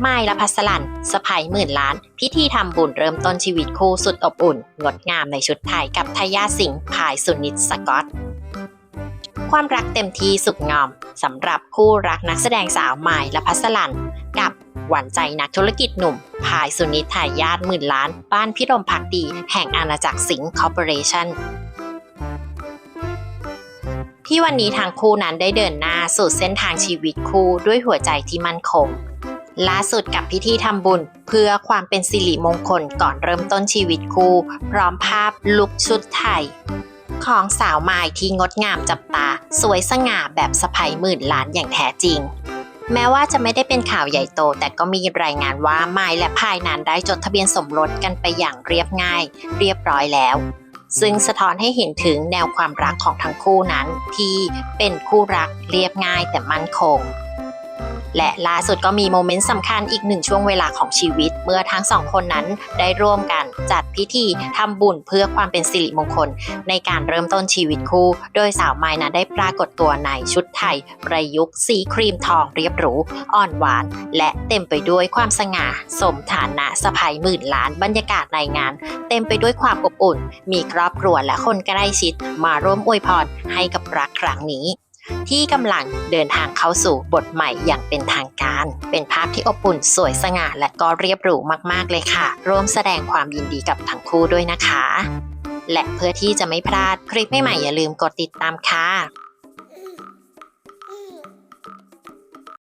ไม้ละพัสลันสะพายหมื่นล้าน พิธีทำบุญเริ่มต้นชีวิตคู่สุดอบอุ่น งดงามในชุดไทยกับทายาสิงห์พายสุนิตสกอต ความรักเต็มที่สุดงอมสำหรับคู่รักนักแสดงสาวไม้ละพัสลันกับหวานใจนักธุรกิจหนุ่มพายสุนิตทายาทหมื่นล้าน บ้านพิรมพักดี แห่งอาณาจักรสิงห์คอร์ปอเรชั่นที่วันนี้ทางคู่นั้นได้เดินหน้าสู่เส้นทางชีวิตคู่ด้วยหัวใจที่มั่นคง ล่าสุดกับพิธีทำบุญ เพื่อความเป็นสิริมงคลก่อนเริ่มต้นชีวิตคู่ พร้อมภาพลุกชุดไทย ของสาวไม้ที่งดงามจับตา สวยสง่าแบบสะพายหมื่นล้านอย่างแท้จริง แม้ว่าจะไม่ได้เป็นข่าวใหญ่โต แต่ก็มีรายงานว่าไม้และพายนั้นได้จดทะเบียนสมรสกันไปอย่างเรียบง่าย เรียบร้อยแล้วซึ่งสะท้อนให้เห็นถึงแนวความรักของทั้งคู่นั้น ที่เป็นคู่รักเรียบง่ายแต่มั่นคง และล่าสุดก็มีโมเมนต์สำคัญอีกหนึ่งช่วงเวลาของชีวิต เมื่อทั้งสองคนนั้นได้ร่วมกันจัดพิธีทำบุญเพื่อความเป็นสิริมงคล ในการเริ่มต้นชีวิตคู่ โดยสาวไม้นั้นได้ปรากฏตัวในชุดไทย ประยุกต์สีครีมทองเรียบหรู อ่อนหวาน และเต็มไปด้วยความสง่า สมฐานะสะพายหมื่นล้านบรรยากาศในงาน เต็มไปด้วยความอบอุ่น มีครอบครัวและคนใกล้ชิด มาร่วมอวยพรให้กับรักครั้งนี้ ที่กำลังเดินทางเข้าสู่บทใหม่อย่างเป็นทางการ เป็นภาพที่อบอุ่นสวยสง่าและก็เรียบหรูมากๆเลยค่ะ ร่วมแสดงความยินดีกับทั้งคู่ด้วยนะคะ และเพื่อที่จะไม่พลาดคลิปใหม่ๆอย่าลืมกดติดตามค่ะ